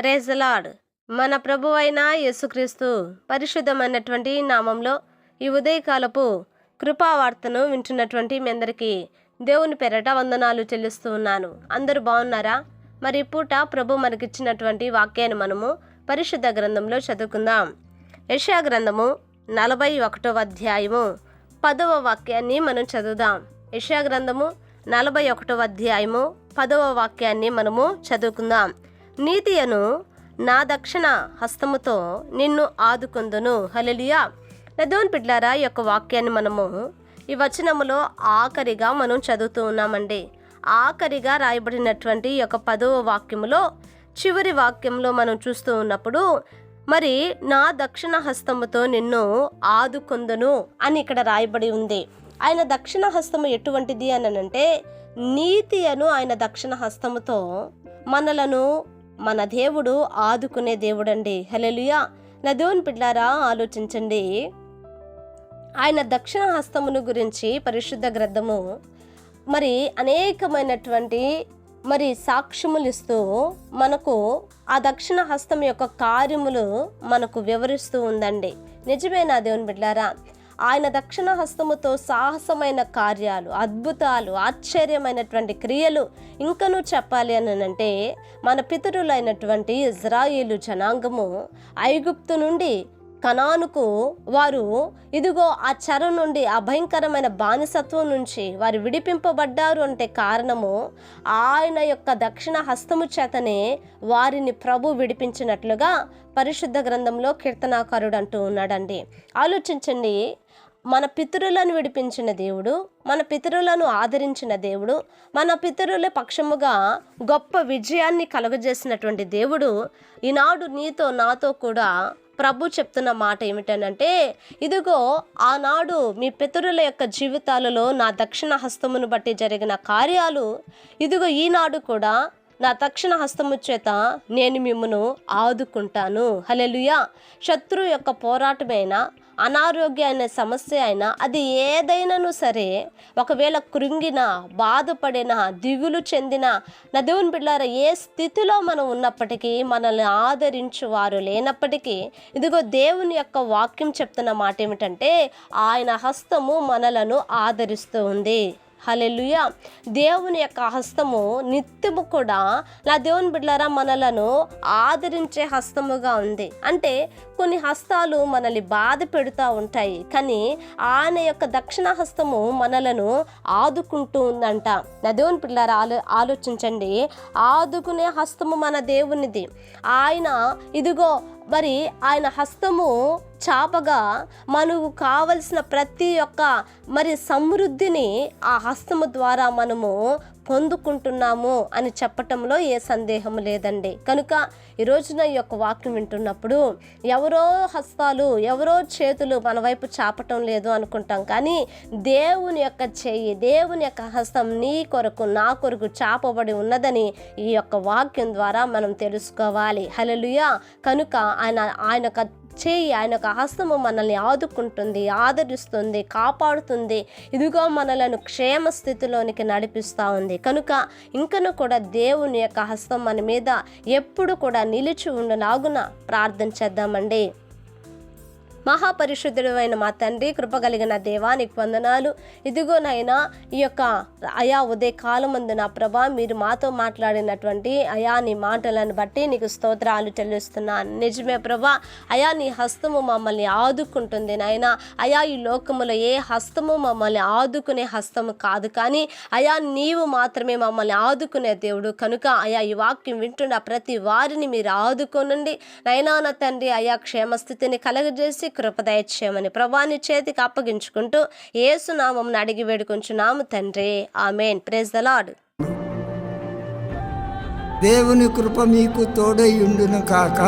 Praise the Lord మన ప్రభు అయిన యేసుక్రీస్తు పరిశుద్ధమైనటువంటి నామంలో ఈ ఉదయకాలపు కృపావార్తను వింటున్నటువంటి మీ అందరికీ దేవుని పేరట వందనాలు చెల్లిస్తూ ఉన్నాను. అందరూ బాగున్నారా? మరి పూట ప్రభు మనకిచ్చినటువంటి వాక్యాన్ని మనము పరిశుద్ధ గ్రంథంలో చదువుకుందాం. యెషయా గ్రంథము నలభై ఒకటవ అధ్యాయము పదవ వాక్యాన్ని మనం చదువుదాం. యెషయా గ్రంథము నలభై ఒకటవ అధ్యాయము పదవ వాక్యాన్ని మనము చదువుకుందాం. నీతియను నా దక్షిణ హస్తముతో నిన్ను ఆదుకుందును. హలలియా నదోన్ పిడ్లారా యొక్క వాక్యాన్ని మనము ఈ వచనములో ఆఖరిగా మనం చదువుతూ ఉన్నామండి. ఆఖరిగా రాయబడినటువంటి యొక్క పదవ వాక్యములో చివరి వాక్యంలో మనం చూస్తూ ఉన్నప్పుడు మరి నా దక్షిణ హస్తముతో నిన్ను ఆదుకుందును అని ఇక్కడ రాయబడి ఉంది. ఆయన దక్షిణ హస్తము ఎటువంటిది అని అంటే నీతి అను ఆయన దక్షిణ హస్తముతో మనలను మన దేవుడు ఆదుకునే దేవుడండి. హలెలుయా నా దేవుని పిల్లారా ఆలోచించండి. ఆయన దక్షిణ హస్తమును గురించి పరిశుద్ధ గ్రంథము మరి అనేకమైనటువంటి మరి సాక్ష్యములు ఇస్తూ మనకు ఆ దక్షిణ హస్తం యొక్క కార్యములు మనకు వివరిస్తూ ఉందండి. నిజమే నా దేవుని బిడ్డారా. ఆయన దక్షిణ హస్తముతో సాహసమైన కార్యాలు అద్భుతాలు ఆశ్చర్యమైనటువంటి క్రియలు ఇంకనూ చెప్పాలి అని అంటే మన పితరులైనటువంటి ఇజ్రాయేలు జనాంగము ఐగుప్తు నుండి కనానుకు వారు ఇదిగో ఆ చెర నుండి ఆ భయంకరమైన బానిసత్వం నుంచి వారు విడిపింపబడ్డారు అంటే కారణము ఆయన యొక్క దక్షిణ హస్తము చేతనే వారిని ప్రభు విడిపించినట్లుగా పరిశుద్ధ గ్రంథంలో కీర్తనాకారుడు అంటూ ఉన్నాడండి. ఆలోచించండి మన పితరులను విడిపించిన దేవుడు మన పితరులను ఆదరించిన దేవుడు మన పితరుల పక్షముగా గొప్ప విజయాన్ని కలుగజేసినటువంటి దేవుడు ఈనాడు నీతో నాతో కూడా ప్రభు చెప్తున్న మాట ఏమిటనంటే ఇదిగో ఆనాడు మీ పితరుల యొక్క జీవితాలలో నా దక్షిణ హస్తమును బట్టి జరిగిన కార్యాలు ఇదిగో ఈనాడు కూడా నా తక్షణ హస్తము చేత నేను మిమ్మను ఆదుకుంటాను. హలెలుయా శత్రు యొక్క పోరాటమైన అనారోగ్య అనే సమస్య అయినా అది ఏదైనాను సరే ఒకవేళ కృంగిన బాధపడిన దిగులు చెందిన నా దేవుని బిడ్డారా ఏ స్థితిలో మనం ఉన్నప్పటికీ మనల్ని ఆదరించు వారు లేనప్పటికీ ఇదిగో దేవుని యొక్క వాక్యం చెప్తున్న మాట ఏమిటంటే ఆయన హస్తము మనలను ఆదరిస్తూ ఉంది. హలెలుయ దేవుని యొక్క హస్తము నిత్యము కూడా నా దేవుని బిడ్డలారా మనలను ఆదరించే హస్తముగా ఉంది. అంటే కొన్ని హస్తాలు మనల్ని బాధ పెడుతూ ఉంటాయి. కానీ ఆయన యొక్క దక్షిణ హస్తము మనలను ఆదుకుంటూ ఉందంట నా దేవుని పిల్లారా ఆలో ఆలోచించండి. ఆదుకునే హస్తము మన దేవునిది. ఆయన ఇదిగో మరి ఆయన హస్తము చాపగా మనకు కావలసిన ప్రతి ఒక్క మరి సమృద్ధిని ఆ హస్తము ద్వారా మనము పొందుకుంటున్నాము అని చెప్పటంలో ఏ సందేహం లేదండి. కనుక ఈ రోజున ఈ యొక్క వాక్యం వింటున్నప్పుడు ఎవరో హస్తాలు ఎవరో చేతులు మన వైపు చాపటం లేదు అనుకుంటాం. కానీ దేవుని యొక్క చెయ్యి దేవుని యొక్క హస్తం నీ కొరకు నా కొరకు చాపబడి ఉన్నదని ఈ యొక్క వాక్యం ద్వారా మనం తెలుసుకోవాలి. హలలుయ కనుక ఆయన ఆయన చేయి ఆయన యొక్క హస్తము మనల్ని ఆదుకుంటుంది ఆదరిస్తుంది కాపాడుతుంది. ఇదిగో మనలను క్షేమ స్థితిలోనికి నడిపిస్తూ ఉంది. కనుక ఇంకను కూడా దేవుని యొక్క హస్తం మన మీద ఎప్పుడు కూడా నిలిచి ఉండలాగున ప్రార్థన చేద్దామండి. మహాపరిశుద్ధుడు అయిన మా తండ్రి కృపగలిగిన దేవానికి వందనాలు. ఇదిగోనైనా ఈ యొక్క అయా ఉదయ కాలమందు నా ప్రభా మీరు మాతో మాట్లాడినటువంటి అయా నీ మాటలను బట్టి నీకు స్తోత్రాలు చెల్లిస్తున్నాను. నిజమే ప్రభా అయా నీ హస్తము మమ్మల్ని ఆదుకుంటుంది నాయన. అయా ఈ లోకములో ఏ హస్తము మమ్మల్ని ఆదుకునే హస్తము కాదు కానీ అయా నీవు మాత్రమే మమ్మల్ని ఆదుకునే దేవుడు. కనుక అయా ఈ వాక్యం వింటున్న ప్రతి వారిని మీరు ఆదుకోనండి. నైనా నా తండ్రి అయా క్షేమస్థితిని కలగజేసి కృపదయచేయమని ప్రభాని చేతికి అప్పగించుకుంటూ ఏసునామం అడిగి వేడుకుంటున్నాము తండ్రి. ఆమెన్. ప్రేజ్ ద లాడ్ దేవుని కృప మీకు తోడై ఉండును కాక